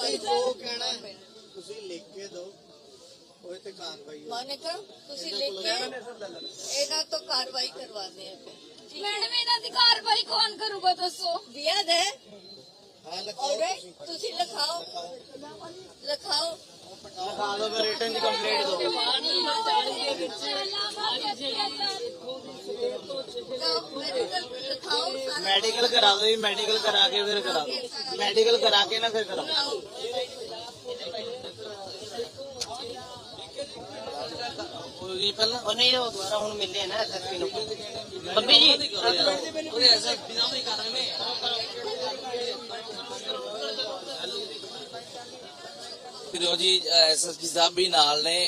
ਜੀ ਜੋ ਕਹਿਣਾ ਹੈ, ਤੁਸੀਂ ਲਿਖ ਕੇ ਦਿਓ ਉਹ ਤੇ ਕਾਰਵਾਈ ਹੋਊ। ਮਾਨਿਕਾ ਤੁਸੀਂ ਲਿਖ ਕੇ ਇਹਨਾਂ ਤੋਂ ਕਾਰਵਾਈ ਕਰਵਾਦੇ ਹੈ ਮੈਡਮ ਇਹਨਾਂ ਦੀ ਕਾਰਵਾਈ ਕੌਣ ਕਰੂਗਾ ਦੱਸੋ ਦਿਆ ਦੇ ਹਾਂ ਲਿਖਾਓ ਔਰ ਤੁਸੀਂ ਤੁਸੀਂ ਲਿਖਾਓ ਲਿਖਾਓ ਲਿਖਾ ਦਿਓ ਫਿਰ ਰਿਟਨ ਦੀ ਕੰਪਲੇਂਟ ਦਿਓ ਮੈਡੀਕਲ ਲਿਖਾਓ ਸਾਰਾ ਮੈਡੀਕਲ ਕਰਾ ਦਿਓ ਜੀ ਮੈਡੀਕਲ ਕਰਾ ਕੇ ਫਿਰ ਕਰਾ ਦਿਓ ਮੈਡੀਕਲ ਕਰਾ ਕੇ ਨਾ ਫਿਰ ਕਰਾਓ ਜੀ ਪਹਿਲਾਂ ਉਹ ਨਹੀਂ ਉਹ ਦੁਬਾਰਾ ਹੁਣ ਮਿਲਦੇ ਆ ਨਾ ਐਸਐਸਪੀ ਨੂੰ। ਬੱਬੀ ਜੀ। ਉਹਦੇ ਐਸਐਸਪੀ ਨਾਲ ਵੀ ਕਰ ਰਹੇ ਨੇ ਫਿਰ ਜੀ ਐਸਐਸਪੀ ਸਾਹਿਬ ਵੀ ਨਾਲ ਨੇ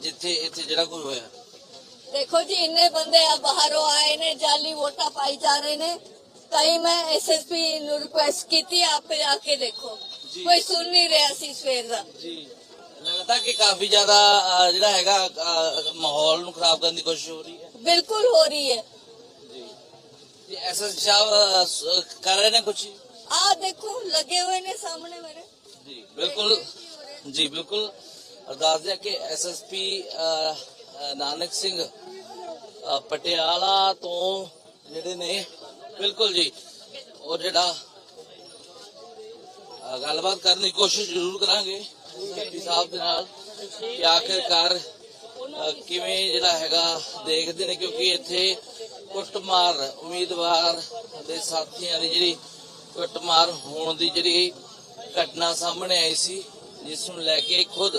ਜਿੱਥੇ ਇੱਥੇ ਜਿਹੜਾ ਕੋਈ ਹੋਇਆ। ਦੇਖੋ ਜੀ ਇੰਨੇ ਬੰਦੇ ਆ ਬਾਹਰੋਂ ਆਏ ਨੇ ਜਾਲੀ ਵੋਟਾਂ ਪਾਈ ਜਾ ਰਹੇ ਨੇ। ਕਈ ਮੈਂ ਐਸਐਸਪੀ ਨੂੰ ਰਿਕੁਐਸਟ ਕੀਤੀ ਆਪ ਆ ਕੇ ਦੇਖੋ। ਕੋਈ ਸੁਣ ਨਹੀਂ ਰਿਹਾ ਸੀ ਸਵੇਰ ਦਾ। ਜੀ। ਲੱਗਦਾ ਕਿ ਕਾਫੀ ਜ਼ਿਆਦਾ ਜਿਹੜਾ ਹੈਗਾ ਮਾਹੌਲ ਨੂੰ ਖਰਾਬ ਕਰਨ ਦੀ ਕੋਸ਼ਿਸ਼ ਹੋ ਰਹੀ ਹੈ। ਬਿਲਕੁਲ ਹੋ ਰਹੀ ਹੈ। ਜੀ। ਐਸਐਸਪੀ ਸਾਹਿਬ ਕਰ ਰਹੇ ਨੇ ਕੁਝ ਆ ਦੇਖੋ ਲੱਗੇ ਹੋਏ ਨੇ ਸਾਹਮਣੇ ਮੇਰੇ। ਜੀ ਬਿਲਕੁਲ। ਜੀ ਬਿਲਕੁਲ। ਅਰਦਾਸ ਹੈ ਕਿ ਐਸਐਸਪੀ ਨਾਨਕ ਸਿੰਘ ਪਟਿਆਲਾ ਤੋਂ ਜਿਹੜੇ ਨੇ ਬਿਲਕੁਲ ਜੀ। ਉਹ ਜਿਹੜਾ ਅ, ਗੱਲਬਾਤ ਕਰਨ ਦੀ ਕੋਸ਼ਿਸ਼ ਜ਼ਰੂਰ ਕਰਾਂਗੇ ਐਸਐਸਪੀ ਸਾਹਿਬ ਦੇ ਨਾਲ ਕਿ ਆਖਿਰਕਾਰ ਕਿਵੇਂ ਜਿਹੜਾ ਹੈਗਾ ਦੇਖਦੇ ਨੇ ਕਿਉਂਕਿ ਇੱਥੇ ਕੁੱਟਮਾਰ ਉਮੀਦਵਾਰ ਦੇ ਸਾਥੀਆਂ ਦੀ ਜਿਹੜੀ ਕੁੱਟਮਾਰ ਹੋਣ ਦੀ ਜਿਹੜੀ ਘਟਨਾ ਸਾਹਮਣੇ ਆਈ ਸੀ ਜਿਸ ਨੂੰ ਲੈ ਕੇ ਖੁਦ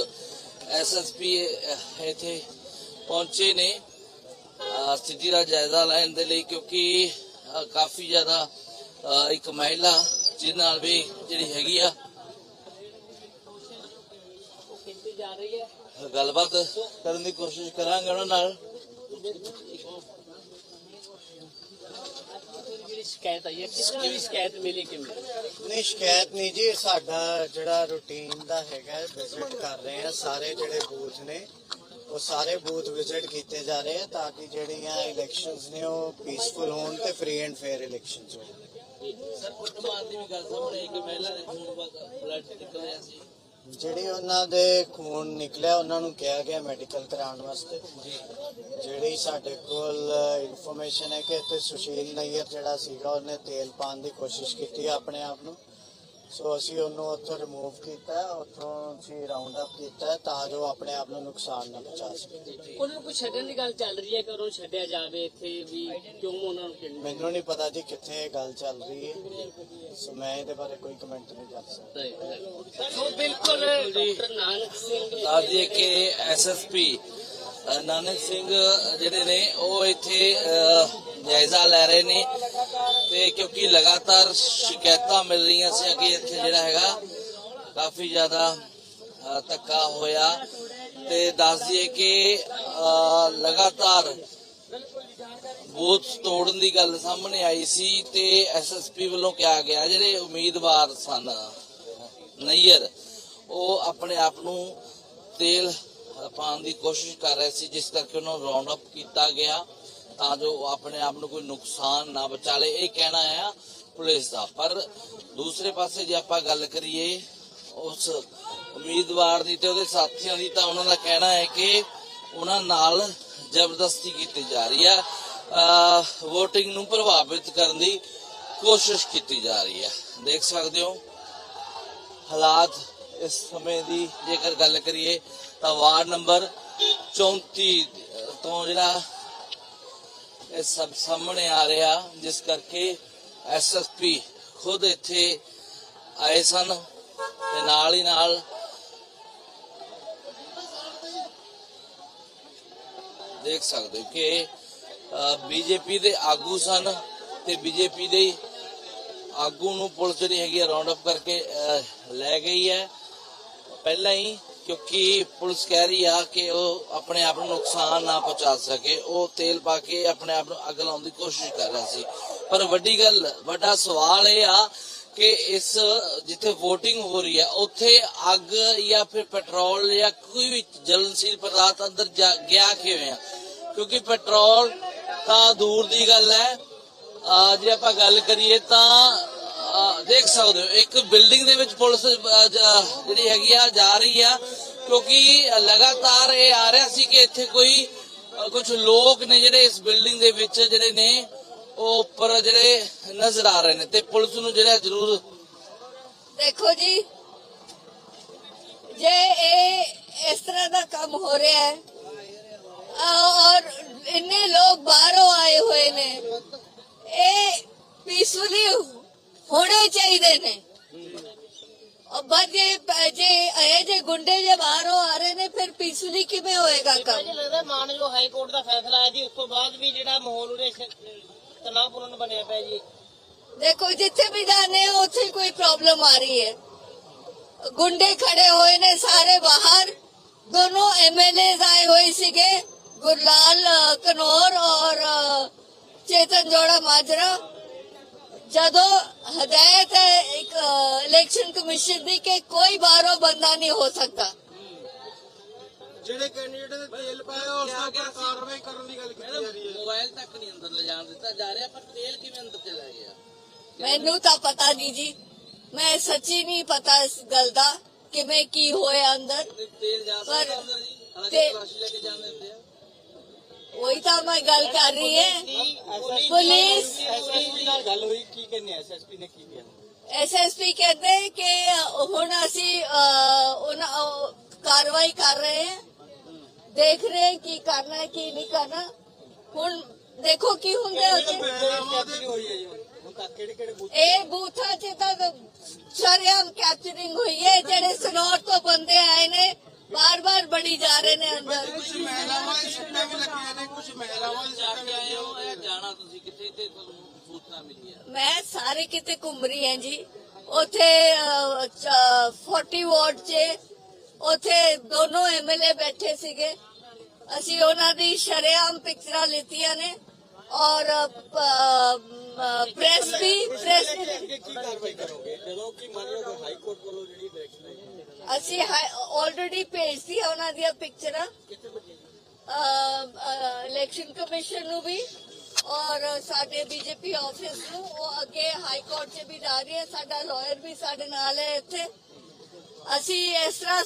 ਐਸਐਸਪੀ ਇੱਥੇ ਪਹੁੰਚੇ ਨੇ। ਸਥਿਤੀ ਦਾ ਜਾਇਜ਼ਾ ਲੈਣ ਦੇ ਲਈ ਕਿਉਂਕਿ ਕਾਫੀ ਜ਼ਿਆਦਾ ਇੱਕ ਮਹਿਲਾ ਜਿਹਦੇ ਨਾਲ ਵੀ ਜਿਹੜੀ ਹੈਗੀ ਆ। ਗੱਲਬਾਤ ਕਰਨ ਦੀ ਕੋਸ਼ਿਸ਼ ਕਰਾਂਗੇ ਉਹਨਾਂ ਨਾਲ। ਸ਼ਿਕਾਇਤ ਆਈ ਹੈ ਕਿਸ ਤਰ੍ਹਾਂ ਸ਼ਿਕਾਇਤ ਮਿਲੀ ਕਿਵੇਂ ਨਹੀਂ, ਸ਼ਿਕਾਇਤ ਨਹੀਂ ਜੀ। ਸਾਡਾ ਜਿਹੜਾ ਰੂਟੀਨ ਦਾ ਹੈਗਾ ਵਿਜ਼ਿਟ ਕਰ ਰਹੇ ਆ ਸਾਰੇ ਜਿਹੜੇ ਬੂਥ ਨੇ। ਉਹ ਸਾਰੇ ਬੂਥ ਵਿਜ਼ਿਟ ਕੀਤੇ ਜਾ ਰਹੇ ਆ ਤਾਂ ਕਿ ਜਿਹੜੀਆਂ ਇਲੈਕਸ਼ਨਸ ਨੇ ਉਹ ਪੀਸਫੁਲ ਹੋਣ ਤੇ ਫ੍ਰੀ ਐਂਡ ਫੇਅਰ ਇਲੈਕਸ਼ਨਸ ਹੋਣ। ਸਰ ਕੁੱਟਮਾਰ ਦੀ ਵੀ ਗੱਲ ਸਾਹਮਣੇ ਆਈ ਕਿ ਮਹਿਲਾ ਦੇ ਖੂਨ ਬਲੱਡ ਨਿਕਲ ਰਿਹਾ ਸੀ। ਜਿਹੜੀ ਉਹਨਾਂ ਦੇ ਖੂਨ ਨਿਕਲਿਆ ਉਹਨਾਂ ਨੂੰ ਕਿਹਾ ਗਿਆ ਮੈਡੀਕਲ ਕਰਾਉਣ ਵਾਸਤੇ। ਜਿਹੜੀ ਸਾਡੇ ਕੋਲ ਇਨਫੋਰਮੇਸ਼ਨ ਹੈ ਕਿ ਇੱਥੇ ਸੁਸ਼ੀਲ ਨਈਅਰ ਜਿਹੜਾ ਸੀਗਾ ਉਹਨੇ ਤੇਲ ਪਾਣ ਦੀ ਕੋਸ਼ਿਸ਼ ਕੀਤੀ ਆਪਣੇ ਆਪ ਨੂੰ। ਸੋ ਅਸੀਂ ਉਹਨੂੰ ਉੱਥੋਂ ਰਿਮੂਵ ਕੀਤਾ ਉੱਥੋਂ ਅਸੀਂ ਰਾਉਂਡ ਅਪ ਕੀਤਾ ਤਾਂ ਜੋ ਆਪਣੇ ਆਪ ਨੂੰ ਨੁਕਸਾਨ ਨਾ ਪਹੁੰਚਾ ਸਕੇ। ਉਹਨਾਂ ਨੂੰ ਕੋਈ ਛੱਡਣ ਦੀ ਗੱਲ ਚੱਲ ਰਹੀ ਹੈ ਕਿ ਉਹਨਾਂ ਨੂੰ ਛੱਡਿਆ ਜਾਵੇ ਇੱਥੇ ਵੀ ਕਿਉਂ ਉਹਨਾਂ ਨੂੰ ਮੈਨੂੰ ਨਹੀਂ ਪਤਾ ਜੀ ਕਿੱਥੇ ਇਹ ਗੱਲ ਚੱਲ ਰਹੀ ਹੈ। ਸੋ ਮੈਂ ਇਹਦੇ ਬਾਰੇ ਕੋਈ ਕਮੈਂਟ ਨਹੀਂ ਕਰ ਸਕਦਾ। ਸੋ ਬਿਲਕੁਲ ਡਾਕਟਰ ਨਾਨਕ ਸਿੰਘ ਦੱਸ ਦਈਏ ਕਿ ਐਸਐਸਪੀ ਨਾਨਕ ਸਿੰਘ ਜਿਹੜੇ ਨੇ, ਉਹ ਇੱਥੇ ਜਾਇਜ਼ਾ ਲੈ ਰਹੇ ਨੇ ਤੇ ਕਿਉਂਕਿ ਲਗਾਤਾਰ ਸ਼ਿਕਾਇਤਾਂ ਮਿਲ ਰਹੀਆਂ ਸੀ ਕਿ ਇੱਥੇ ਜਿਹੜਾ ਹੈਗਾ, ਕਾਫੀ ਜ਼ਿਆਦਾ ਧੱਕਾ ਹੋਇਆ ਤੇ ਦੱਸ ਦਈਏ ਕਿ ਲਗਾਤਾਰ ਬੂਥ ਤੋੜਨ ਦੀ ਗੱਲ ਸਾਹਮਣੇ ਆਈ ਸੀ ਤੇ ਐਸਐਸਪੀ ਵੱਲੋਂ ਕਿਹਾ ਗਿਆ, ਜਿਹੜੇ ਉਮੀਦਵਾਰ ਸਨ, ਨਈਅਰ, ਉਹ ਆਪਣੇ ਆਪ ਨੂੰ ਤੇਲ ਪਾਉਣ ਦੀ ਕੋਸ਼ਿਸ਼ ਕਰ ਰਹੇ ਸੀ, ਜਿਸ ਕਰਕੇ ਉਹਨਾਂ ਨੂੰ ਰਾਉਂਡ ਅਪ ਕੀਤਾ ਗਿਆ ਤਾਂ ਜੋ ਆਪਣੇ ਆਪ ਨੂੰ ਕੋਈ ਨੁਕਸਾਨ ਨਾ ਬਚਾਲੇ ਇਹ ਕਹਿਣਾ ਆ ਪੁਲਿਸ ਦਾ। ਪਰ ਦੂਸਰੇ ਪਾਸੇ ਜੇ ਆਪਾਂ ਗੱਲ ਕਰੀਏ ਉਸ ਉਮੀਦਵਾਰ ਦੀ ਤੇ ਉਹਦੇ ਸਾਥੀਆਂ ਦੀ, ਤਾਂ ਉਹਨਾਂ ਦਾ ਕਹਿਣਾ ਹੈ ਕਿ ਉਹਨਾਂ ਨਾਲ ਜ਼ਬਰਦਸਤੀ ਕੀਤੀ ਜਾ ਰਹੀ ਹੈ। VOTING ਨੂੰ ਪ੍ਰਭਾਵਿਤ ਕਰਨ ਦੀ ਕੋਸ਼ਿਸ਼ ਕੀਤੀ ਜਾ ਰਹੀ ਹੈ। ਦੇਖ ਸਕਦੇ ਹੋ ਹਾਲਾਤ ਇਸ ਸਮੇਂ ਦੀ ਜੇਕਰ ਗੱਲ ਕਰੀਏ ਤਾਂ ਵਾਰਡ ਨੰਬਰ 34 ਤੋਂ ਜਿਹੜਾ ਇਹ ਸਭ ਸਾਹਮਣੇ ਆ ਰਿਹਾ, ਜਿਸ ਕਰਕੇ ਐਸਐਸਪੀ ਖੁਦ ਇੱਥੇ ਆਏ ਸਨ ਤੇ ਨਾਲ ਹੀ ਨਾਲ ਦੇਖ ਸਕਦੇ ਹੋ ਕਿ ਬੀਜੇਪੀ ਦੇ ਆਗੂ ਸਨ ਤੇ ਬੀਜੇਪੀ ਦੇ ਆਗੂ ਨੂੰ ਪੁਲਿਸ ਜਿਹੜੀ ਹੈਗੀ ਰਾਉਂਡ ਅਪ ਕਰਕੇ ਲੈ ਗਈ ਹੈ। ਪਹਿਲਾਂ ਹੀ ਕਿਉਂਕਿ ਪੁਲਿਸ ਕਹਿ ਰਹੀ ਆ ਕਿ ਉਹ ਆਪਣੇ ਆਪ ਨੂੰ ਨੁਕਸਾਨ ਨਾ ਪਹੁੰਚਾ ਸਕੇ। ਉਹ ਤੇਲ ਪਾ ਕੇ ਆਪਣੇ ਆਪ ਨੂੰ ਅੱਗ ਲਾਉਣ ਦੀ ਕੋਸ਼ਿਸ਼ ਕਰ ਰਿਹਾ ਸੀ। ਪਰ ਵੱਡੀ ਗੱਲ, ਵੱਡਾ ਸਵਾਲ ਇਹ ਆ ਕਿ ਇਸ ਜਿੱਥੇ VOTING ਹੋ ਰਹੀ ਹੈ ਉੱਥੇ ਅੱਗ ਜਾਂ ਫਿਰ ਪੈਟਰੋਲ ਜਾਂ ਕੋਈ ਵੀ ਜਲਨਸ਼ੀਲ ਪਦਾਰਥ ਅੰਦਰ ਗਿਆ ਕਿਵੇਂ ਆ? ਕਿਉਂਕਿ ਪੈਟਰੋਲ ਤਾਂ ਦੂਰ ਦੀ ਗੱਲ ਹੈ। ਜੇ ਆਪਾਂ ਗੱਲ ਕਰੀਏ ਤਾਂ ਦੇਖ ਸਕਦੇ ਹੋ, ਇੱਕ ਬਿਲਡਿੰਗ ਦੇ ਵਿੱਚ ਪੁਲਿਸ ਜਿਹੜੀ ਹੈਗੀ ਆ, ਜਾ ਰਹੀ ਆ, ਕਿਉਂਕਿ ਲਗਾਤਾਰ ਇਹ ਆ ਰਿਹਾ ਸੀ ਕਿ ਇੱਥੇ ਕੋਈ ਕੁਝ ਲੋਕ ਨੇ ਜਿਹੜੇ ਇਸ ਬਿਲਡਿੰਗ ਦੇ ਵਿੱਚ ਜਿਹੜੇ ਨੇ, ਉਹ ਉੱਪਰ ਜਿਹੜੇ ਨਜ਼ਰ ਆ ਰਹੇ ਨੇ, ਤੇ ਪੁਲਿਸ ਨੂੰ ਜਿਹੜਾ ਜ਼ਰੂਰ ਦੇਖੋ ਜੀ, ਜੇ ਇਹ ਇਸ ਤਰ੍ਹਾਂ ਦਾ ਕੰਮ ਹੋ ਰਿਹਾ ਹੈ ਅ- ਔਰ ਇੰਨੇ ਲੋਕ ਬਾਹਰੋਂ ਆਏ ਹੋਏ ਨੇ, ਇਹ ਪੀਸਫੁਲੀ ਹੋਣੇ ਚਾਹੀਦੇ ਨੇ। ਔਰ ਬਾਅਦ ਜੇ ਜੇ ਇਹ ਜੇ ਗੁੰਡੇ ਜੇ ਬਾਹਰੋਂ ਆ ਰਹੇ ਨੇ ਫਿਰ ਪੀਸਫੁਲੀ ਕਿਵੇਂ ਹੋਏਗਾ ਮੈਨੂੰ ਕੰਮ ਲੱਗਦਾ ਮਾਨਯੋਗ ਹਾਈ ਕੋਰਟ ਦਾ ਫੈਸਲਾ ਆਇਆ ਜੀ ਉਸ ਤੋਂ ਬਾਅਦ ਵੀ ਜਿਹੜਾ ਮਾਹੌਲ ਉਰੇ ਤਣਾਅਪੂਰਨ ਬਣਿਆ ਪਿਆ ਜੀ। ਦੇਖੋ ਜਿੱਥੇ ਵੀ ਜਾਣੇ ਹੋ ਉੱਥੇ ਕੋਈ ਪ੍ਰੋਬਲਮ ਆ ਰਹੀ ਹੈ। ਗੁੰਡੇ ਖੜੇ ਹੋਏ ਨੇ ਸਾਰੇ ਬਾਹਰ। ਦੋਨੋਂ ਐਮਐਲਏ ਆਏ ਹੋਏ ਸੀਗੇ ਗੁਰਲਾਲ ਅ, ਕਨੌਰ ਔਰ ਅ, ਚੇਤਨ ਜੋੜਾ ਮਾਜਰਾ। ਜਦੋਂ ਹਦਾਇਤ ਹੈ ਇੱਕ ਇਲੈਕਸ਼ਨ ਕਮਿਸ਼ਨ ਦੀ ਕਿ ਕੋਈ ਬਾਹਰੋਂ ਬੰਦਾ ਨਹੀਂ ਹੋ ਸਕਦਾ। ਜਿਹੜੇ ਕੈਂਡੀਡੇਟ ਨੇ ਤੇਲ ਪਾਇਆ ਉਸ ਦੇ ਉੱਪਰ ਕਾਰਵਾਈ ਕਰਨ ਦੀ ਗੱਲ ਕੀਤੀ ਜਾ ਰਹੀ ਹੈ। ਮੋਬਾਈਲ ਤੱਕ ਨਹੀਂ ਅੰਦਰ ਲਿਜਾਣ ਦਿੱਤਾ ਜਾ ਰਿਹਾ ਪਰ ਤੇਲ ਕਿਵੇਂ ਅੰਦਰ ਚਲਾ ਗਿਆ? ਮੈਨੂੰ ਤਾਂ ਪਤਾ ਨਹੀਂ ਜੀ। ਮੈਂ ਸੱਚੀ ਨਹੀਂ ਪਤਾ ਇਸ ਗੱਲ ਦਾ ਕਿਵੇਂ ਕੀ ਹੋਇਆ ਅੰਦਰ। ਤੇਲ ਜਾ ਸਕਦਾ ਅੰਦਰ ਜੀ। ਹਾਲਾਂਕਿ ਤਲਾਸ਼ੀ ਲੈ ਕੇ ਜਾਣ ਦਿੰਦੇ ਆ। ਉਹੀ ਤਾਂ ਮੈਂ ਗੱਲ ਕਰ ਰਹੀ ਹੈ। ਪੁਲਿਸ ਐਸਐਸਪੀ ਨਾਲ ਗੱਲ ਹੋਈ ਕੀ ਕਹਿੰਦੇ ਐਸਐਸਪੀ ਨੇ ਕੀ ਕਿਹਾ ਐਸਐਸਪੀ ਕਹਿੰਦੇ ਕਿ ਹੁਣ ਅਸੀਂ ਉਹਨਾਂ ਕਾਰਵਾਈ ਕਰ ਰਹੇ ਹਾਂ। ਦੇਖ ਰਹੇ ਹਾਂ ਕੀ ਕਰਨਾ ਹੈ, ਕੀ ਨਹੀਂ ਕਰਨਾ। ਹੁਣ ਦੇਖੋ ਕੀ ਹੁੰਦਾ ਇਹ ਬੂਥਾਂ 'ਚ ਤਾਂ ਸ਼ਰਿਆਮ ਕੈਪਚਰਿੰਗ ਹੋਈ ਹੈ, ਜਿਹੜੇ ਸਨੌਰ ਤੋਂ ਬੰਦੇ ਆਏ ਨੇ। ਬਾਰ-ਬਾਰ ਬੜੀ ਜਾ ਰਹੇ ਨੇ ਅੰਦਰ। ਕੁਝ ਮਹਿਲਾਵਾਂ ਦੇ ਸੱਟਾਂ ਵੀ ਲੱਗੀਆਂ ਨੇ ਕੁਝ ਮਹਿਲਾਵਾਂ ਦੇ ਜਾ ਸੱਟਾਂ ਕੇ ਵੀ ਆਏ ਹੋ ਇਹ ਜਾਣਾ ਤੁਸੀਂ ਕਿੱਥੇ? ਤੇ ਤੁਹਾਨੂੰ ਸੂਚਨਾ ਮਿਲੀ ਆ। ਮੈਂ ਸਾਰੇ ਕਿਤੇ ਘੁੰਮ ਰਹੀ ਹਾਂ ਜੀ। ਉਥੇ 40 ਵਾਰਡ 'ਚ ਉਥੇ ਦੋਨੋਂ ਐਮਐਲਏ ਬੈਠੇ ਸੀਗੇ। ਅਸੀਂ ਉਹਨਾਂ ਦੀ ਸ਼ਰੇਆਮ ਪਿਕਚਰਾਂ ਲਿੱਤੀਆਂ ਨੇ ਔਰ ਪ੍ਰੈਸ ਵੀ ਪ੍ਰੈਸ ਅੱਗੇ ਕੀ ਕਾਰਵਾਈ ਕਰੋਗੇ? ਜਦੋਂ ਕਿ ਮਾਨਯੋਗ ਹਾਈ ਕੋਰਟ ਵੱਲੋਂ ਜਿਹੜੀ ਡਾਇਰੈਕਸ਼ਨ ਅਸੀਂ ਆਲਰੇਡੀ ਭੇਜਤੀ ਆ ਉਹਨਾਂ ਦੀਆਂ ਪਿਕਚਰਾਂ ਇਲੈਕਸ਼ਨ ਕਮਿਸ਼ਨ ਨੂੰ ਵੀ ਔਰ ਸਾਡੇ ਬੀਜੇਪੀ ਆਫਿਸ ਨੂੰ। ਉਹ ਅੱਗੇ ਹਾਈ ਕੋਰਟ 'ਚ ਵੀ ਜਾ ਰਹੀ ਹੈ। ਸਾਡਾ ਲਾਇਰ ਵੀ ਸਾਡੇ ਨਾਲ ਹੈ ਇੱਥੇ। ਅਸੀਂ ਇਸ ਤਰ੍ਹਾਂ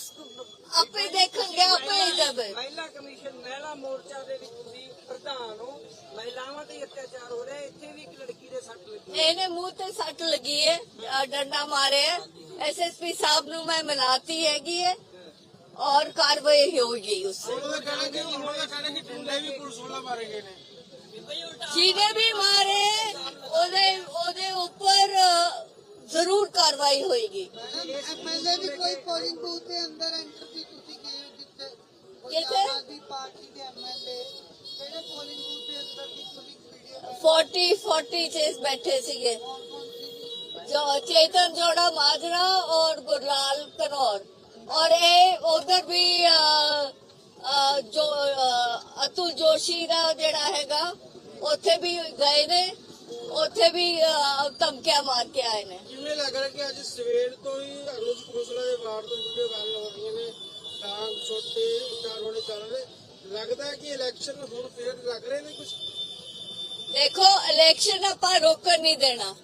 ਆਪੇ ਦੇਖਾਂਗੇ ਆਪੇ ਹੀ ਦੇਵੇ ਮਹਿਲਾ ਕਮਿਸ਼ਨ ਮਹਿਲਾ ਮੋਰਚਾ ਦੇ ਵਿੱਚ ਤੁਸੀਂ ਪ੍ਰਧਾਨ ਹੋ। ਮਹਿਲਾਵਾਂ ਤੇ ਅਤਿਆਚਾਰ ਹੋ ਰਿਹਾ। ਇੱਥੇ ਵੀ ਇੱਕ ਲੜਕੀ ਦੇ ਸੱਟ ਲੱਗੀ। ਇਹਨੇ ਮੂੰਹ ਤੇ ਸੱਟ ਲੱਗੀ ਹੈ। ਡੰਡਾ ਮਾਰਿਆ। एस एस पी साहब मनाती है और कार्रवाई होगी उससे। भी मारे ओदे ऊपर ज़रूर कार्रवाई होगी। फोर्टी फोर्टी चेस बैठे सी चेतन जोड़ा माजरा और गुरलाल कनौर और ये उधर भी अ, अ, जो अ, अतुल जोशी ਦਾ ਜਿਹੜਾ ਹੈਗਾ ਉੱਥੇ ਵੀ ਗਏ ਨੇ ਉੱਥੇ ਵੀ ਅ, ਧਮਕੀਆਂ ਮਾਰ ਕੇ ਆਏ ਨੇ ਕਿਵੇਂ ਲੱਗ ਰਿਹਾ ਕਿ ਅੱਜ ਸਵੇਰ ਤੋਂ ਹੀ ਅਨੁਜ ਖੋਸਲਾ ਦੇ ਵਾਰਡ ਤੋਂ ਵੀਡੀਓ ਵਾਇਰਲ ਹੋ ਰਹੀਆਂ ਨੇ ਡਾਂਗ ਛੋਟੇ ਚਾਰੋਣੇ ਚੱਲ ਰਹੇ ਲੱਗਦਾ ਹੈ ਕਿ ਇਲੈਕਸ਼ਨ ਹੁਣ ਫੇਰ ਲੱਗ ਰਹੇ ਨੇ ਕੁਝ ਦੇਖੋ ਇਲੈਕਸ਼ਨ ਆਪਾਂ ਰੋਕਣ ਨਹੀਂ ਦੇਣਾ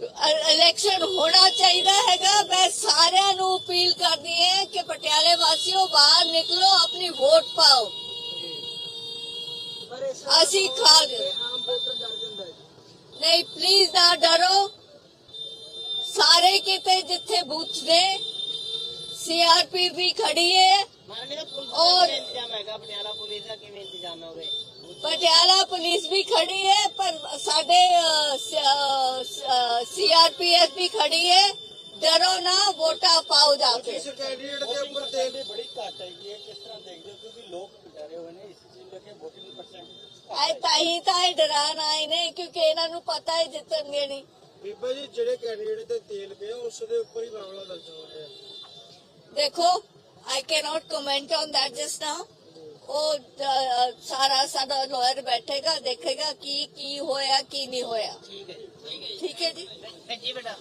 ਇਲੈਕਸ਼ਨ ਹੋਣਾ ਚਾਹੀਦਾ ਹੈਗਾ। ਮੈਂ ਸਾਰਿਆਂ ਨੂੰ ਅਪੀਲ ਕਰਦੀ ਹਾਂ ਕਿ ਪਟਿਆਲੇ ਵਾਸੀਓ ਬਾਹਰ ਨਿਕਲੋ ਆਪਣੀ ਵੋਟ ਪਾਓ। ਅਸੀਂ ਖਾ ਗਏ ਆਮ ਵੋਟਰ ਡਰ ਜਾਂਦਾ ਹੈ ਨਹੀਂ ਪਲੀਜ਼ ਨਾ ਡਰੋ। ਸਾਰੇ ਕਿਤੇ ਜਿੱਥੇ ਬੂਥ ਨੇ ਸੀਆਰਪੀ ਵੀ ਖੜੀ ਹੈ ਔਰ- ਇੰਤਜ਼ਾਮ ਹੈਗਾ? ਪਟਿਆਲਾ ਪੁਲਿਸ ਦਾ ਕਿਵੇਂ ਇੰਤਜ਼ਾਮ ਹੋਵੇ ਪਟਿਆਲਾ ਪੁਲਿਸ ਵੀ ਖੜੀ ਹੈ ਪਰ ਸਾਡੇ ਸੀਆਰਪੀਐਫ ਵੀ ਖੜੀ ਹੈ। ਡਰੋ ਨਾ ਵੋਟਾਂ ਪਾਓ ਜਾ ਕੇ। ਇਸ ਕੈਂਡੀਡੇਟ ਦੇ ਉੱਪਰ ਤੇਲ ਬੜੀ ਘੱਟ ਹੈਗੀ ਹੈ ਕਿਸ ਤਰ੍ਹਾਂ ਦੇਖਦੇ ਹੋ? ਕਿਉਂਕਿ ਲੋਕ ਡਰੇ ਹੋਏ ਨੇ ਇਸ ਚੀਜ਼ ਲੈ ਕੇ VOTING ਪਰਸੈਂਟ ਆਏ ਤਾਹੀ ਤਾਂ ਇਹ ਡਰਾਨ ਆਏ ਨੇ ਕਿਉਂਕਿ ਇਹਨਾਂ ਨੂੰ ਪਤਾ ਹੈ ਜਿੱਤਣਗੇ ਨਹੀਂ। ਬੀਬਾ ਜੀ ਜਿਹੜੇ ਕੈਂਡੀਡੇਟ ਤੇ ਤੇਲ ਪਿਆ ਉਸ ਦੇ ਉੱਪਰ ਹੀ ਮਾਮਲਾ ਦਰਜ ਹੋ ਰਿਹਾ ਹੈ। ਦੇਖੋ I cannot comment on that just now ਉਹ ਸਾਰਾ ਸਾਡਾ ਲਾਇਰ ਬੈਠੇਗਾ ਦੇਖੇਗਾ ਕਿ ਕੀ ਹੋਇਆ ਕੀ ਨਹੀਂ ਹੋਇਆ। ਠੀਕ ਹੈ ਜੀ ਠੀਕ ਹੈ ਜੀ। ਜੀ? ਬੇਟਾ